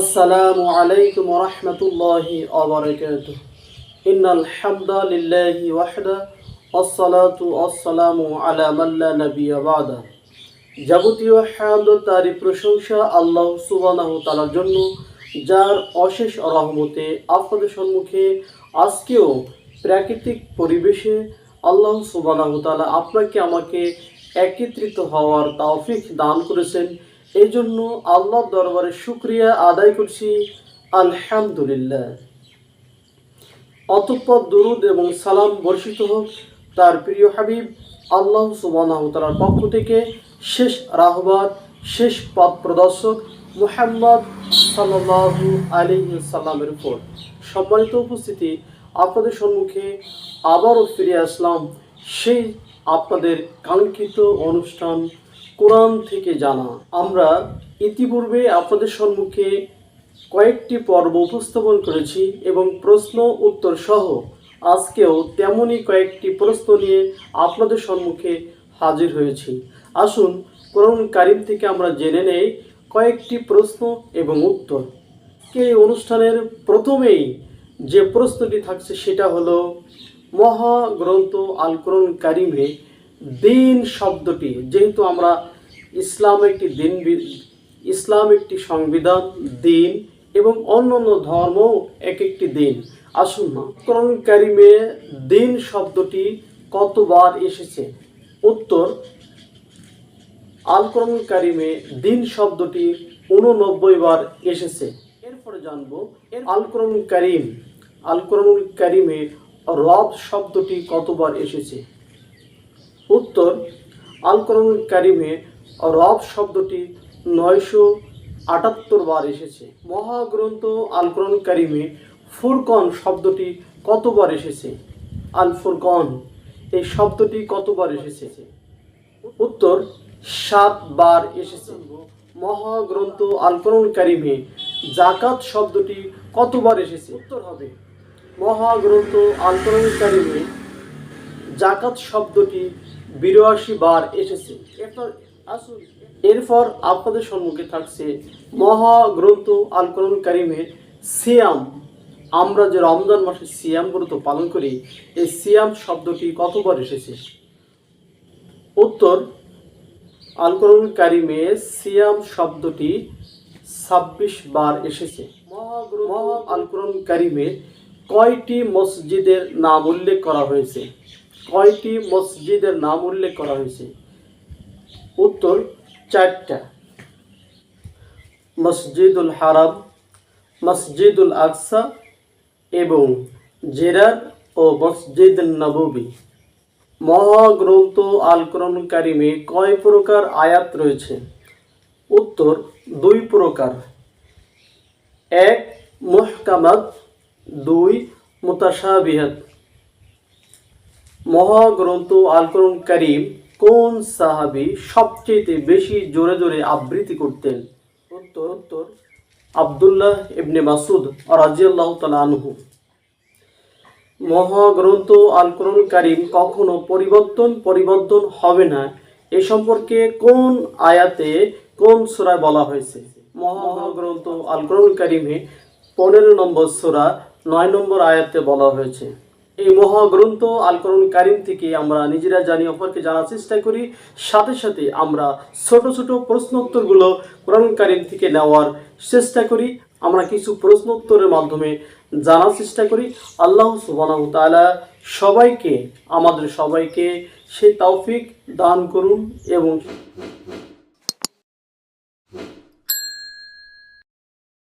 আসসালামু আলাইকুম রহমতুল্লাহি অবরকাত ইন্নাল হামদা লিল্লাহি ওয়াহদা আসসালাতু আসসালামু আলা মাল্লা নবিয়া বাদা। যাবতীয় হামদ, তারই প্রশংসা আল্লাহ সুবহানাহু তাআলার জন্য, যার অশেষ রহমতে আপনাদের সম্মুখে আজকেও প্রাকৃতিক পরিবেশে আল্লাহ সুবহানাহু তাআলা আপনাকে আমাকে একত্রিত হওয়ার তাওফিক দান করেছেন। এই জন্য আল্লাহর দরবারে শুক্রিয়া আদায় করছি। আলহামদুলিল্লাহ। অতঃপর দরুদ এবং সালাম বর্ষিত হোক। তার প্রিয় হাবিব, আল্লাহ সুবহানাহু তাআলার পক্ষ থেকে শেষ রাহবার, শেষ পথ প্রদর্শক মোহাম্মদ সাল্লাল্লাহু আলী সাল্লামের উপর সম্মানিত উপস্থিতি আপনাদের সম্মুখে আবারও ফিরে আসলাম। সেই আপনাদের কাঙ্ক্ষিত অনুষ্ঠান কোরআন থেকে জানা। আমরা ইতিপূর্বে আপনাদের সম্মুখে কয়েকটি পর্ব উপস্থাপন করেছি এবং প্রশ্ন উত্তর সহ আজকেও তেমনই কয়েকটি প্রশ্ন নিয়ে আপনাদের সম্মুখে হাজির হয়েছি। আসুন, কোরআন কারিম থেকে আমরা জেনে নেই কয়েকটি প্রশ্ন এবং উত্তর। এই অনুষ্ঠানের প্রথমেই যে প্রশ্নটি থাকছে সেটা হলো, মহাগ্রন্থ আল কোরআন কারিমে দিন শব্দটি, যেহেতু আমরা ইসলাম একটি দিন ইসলাম একটি সংবিধান, দিন, এবং অন্য অন্য ধর্ম এক একটি দিন। আসুন না, কোরআন কারিমে দিন শব্দটি কতবার এসেছে? উত্তর আল কোরআন কারিমে দিন শব্দটি উননব্বই বার এসেছে। এরপরে জানব আল কোরআন কারিম আল কোরআন কারিমে রব শব্দটি কতবার এসেছে? উত্তর আল কোরআন কারিমে রব শব্দটি নয়শো আটাত্তর বার এসেছে। মহাগ্রন্থ আল কোরআন কারিমে ফুরকন শব্দটি কতবার এসেছে? আল ফুরকন, এই শব্দটি কতবার এসেছে? উত্তর সাত বার এসেছে। মহাগ্রন্থ আল কোরআন কারিমে জাকাত শব্দটি কতবার এসেছে? উত্তর হবে। মহাগ্রন্থ আল কোরআন কারিমে জাকাত শব্দটি বিরাশি বার এসেছে। এরপর আপনাদের সম্মুখে থাকছে মহাগ্রন্থ আল কোরআন কারিমের সিয়াম। আমরা যে রমজান মাসে সিয়াম ব্রত পালন করি এই সিয়াম শব্দটি কতবার এসেছে? উত্তর আল কোরআন কারিমে সিয়াম শব্দটি ছাব্বিশ বার এসেছে। মহাগ্রহ আল কোরআন কারিমে কয়টি মসজিদের নাম উল্লেখ করা হয়েছে? কয়টি মসজিদের নাম উল্লেখ করা হয়েছে। উত্তর চারটা। মসজিদুল হারাম, মসজিদুল আকসা এবং জেরার ও মসজিদ নববী। মহাগ্রন্থ আল কোরআন কারিমে কয় প্রকার আয়াত রয়েছে? উত্তর দুই প্রকার। এক, মুহকামাত, দুই, মুতাশাবিহাত। মহাগ্রন্থ আল কোরআন কারিম কোন সাহাবি সবচেয়ে বেশি জোরে জোরে আবৃত্তি করতেন? উত্তর উত্তর, আবদুল্লাহ ইবনে মাসুদ রাজিয়াল্লাহ তালা আনহু। মহাগ্রন্থ আল কোরআন কারিম কখনো পরিবর্তন পরিবর্তন হবে না। এ সম্পর্কে কোন আয়াতে কোন সূরায় বলা হয়েছে? মহাগ্রন্থ আল কোরআন কারিমে পনেরো নম্বর সূরা, নয় নম্বর আয়াতে বলা হয়েছে। এই মহাগ্রন্থ আল কোরআন কারিম থেকে আমরা নিজেরা জানি, অপরকে জানার চেষ্টা করি। সাথে সাথে আমরা ছোট ছোট প্রশ্ন উত্তরগুলো কোরআন কারিম থেকে নেওয়ার চেষ্টা করি। আমরা কিছু প্রশ্ন উত্তরের মাধ্যমে জানার চেষ্টা করি। আল্লাহ তাআলা সবাইকে, আমাদের সবাইকে সেই তৌফিক দান করুন এবং